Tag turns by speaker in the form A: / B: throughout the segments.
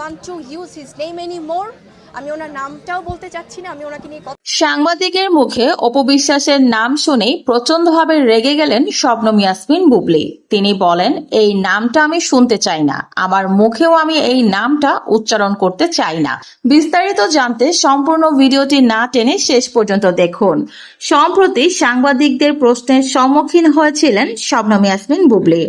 A: want to use his name anymore. আমি ওনার নামটাও বলতে চাচ্ছি না, আমি ওনাকে নিয়ে কথা
B: সাংবাদিকের মুখে অপবিশ্বাসের নাম শুনেই প্রচন্ডভাবে রেগে গেলেন শবনম ইয়াসমিন বুবলি। তিনি বলেন, এই নামটা আমি শুনতে চাই না। আমার মুখেও আমি এই নামটা উচ্চারণ করতে চাই না। বিস্তারিত জানতে সম্পূর্ণ ভিডিওটি না টেনে শেষ পর্যন্ত দেখুন। সম্প্রতি সাংবাদিকদের প্রশ্নের সম্মুখীন হয়েছিলেন শবনম ইয়াসমিন বুবলি।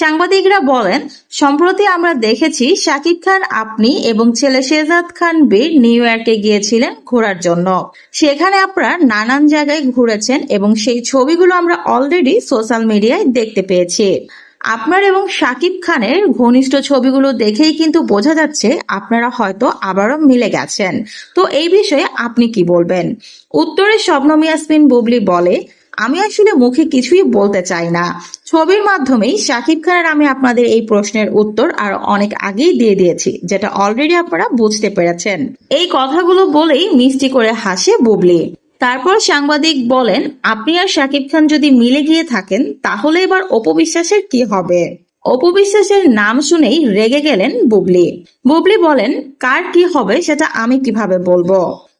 B: সাংবাদিকরা বলেন, সম্প্রতি আমরা দেখেছি শাকিব খান আপনি এবং ছেলে শেজাদ খান বীর নিউ ইয়র্কে গিয়েছিলেন ঘোরার জন্য। সেখানে আপনারা নানান জায়গায় ঘুরেছেন এবং সেই ছবিগুলো আমরা অলরেডি সোশ্যাল মিডিয়ায় দেখতে পেয়েছি। আপনার এবং শাকিব খানের ঘনিষ্ঠ ছবিগুলো দেখেই কিন্তু বোঝা যাচ্ছে আপনারা হয়তো আবারও মিলে গেছেন। তো এই বিষয়ে আপনি কি বলবেন? উত্তরে শবনম ইয়াসমিন বুবলি বলে আমি আসলে মুখে কিছুই বলতে চাই না। ছবির মাধ্যমেই শাকিব খানের আমি আপনাদের এই প্রশ্নের উত্তর আর অনেক আগেই দিয়ে দিয়েছি, যেটা অলরেডি আপনারা বুঝতে পেরেছেন। এই কথাগুলো বলেই মিষ্টি করে হাসে বুবলি। তারপর সাংবাদিক বলেন, আপনি আর শাকিব খান যদি মিলে গিয়ে থাকেন, তাহলে এবার অপবিশ্বাসের কি হবে? অপবিশ্বাসের নাম শুনেই রেগে গেলেন বুবলি। বুবলি বলেন, কার কি হবে সেটা আমি কীভাবে বলব?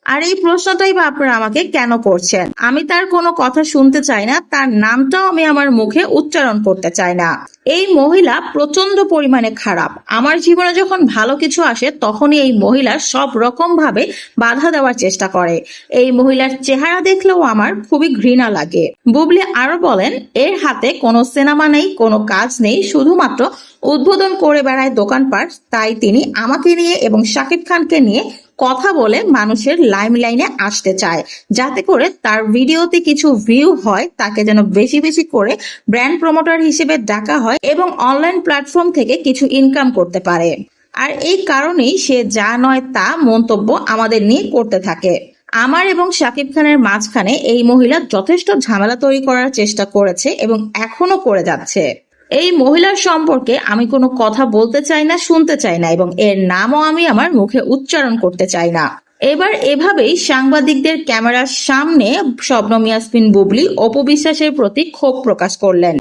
B: আর এই প্রশ্নটাই বা আপনারা আমাকে কেন করছেন? আমি তার কোনো কথা শুনতে চাই না, তার নামটাও আমি আমার মুখে উচ্চারণ করতে চাই না। এই মহিলা প্রচণ্ড পরিমাণে খারাপ। আমার জীবনে যখন ভালো কিছু আসে, তখনই এই মহিলা সব রকম ভাবে বাধা দেওয়ার চেষ্টা করে। এই মহিলার চেহারা দেখলেও আমার খুবই ঘৃণা লাগে। বুবলি আরও বলেন, এর হাতে কোনো সিনেমা নেই, কোনো কাজ নেই, শুধুমাত্র উদ্বোধন করে বেড়ায় দোকানপাট। তাই তিনি আমাকে নিয়ে এবং শাকিব খানকে নিয়ে কথা বলে মানুষের লাইম লাইনে আসতে চায়। যাতে করে তার ভিডিওতে কিছু ভিউ হয়, তাকে যেন বেশি বেশি করে ব্র্যান্ড প্রমোটার হিসেবে ডাকা হয় এবং অনলাইন প্ল্যাটফর্ম থেকে কিছু ইনকাম করতে পারে। আর এই কারণেই সে যা নয় তা মন্তব্য আমাদের নিয়ে করতে থাকে। আমার এবং শাকিব খানের মাঝখানে এই মহিলা যথেষ্ট ঝামেলা তৈরি করার চেষ্টা করেছে এবং এখনও করে যাচ্ছে। এই মহিলার সম্পর্কে আমি কোনো কথা বলতে চাই না, শুনতে চাই না এবং এর নামও আমি আমার মুখে উচ্চারণ করতে চাই না। এবার এভাবেই সাংবাদিকদের ক্যামেরার সামনে শবনম ইয়াসমিন বুবলি অপবিশ্বাসের প্রতি ক্ষোভ প্রকাশ করলেন।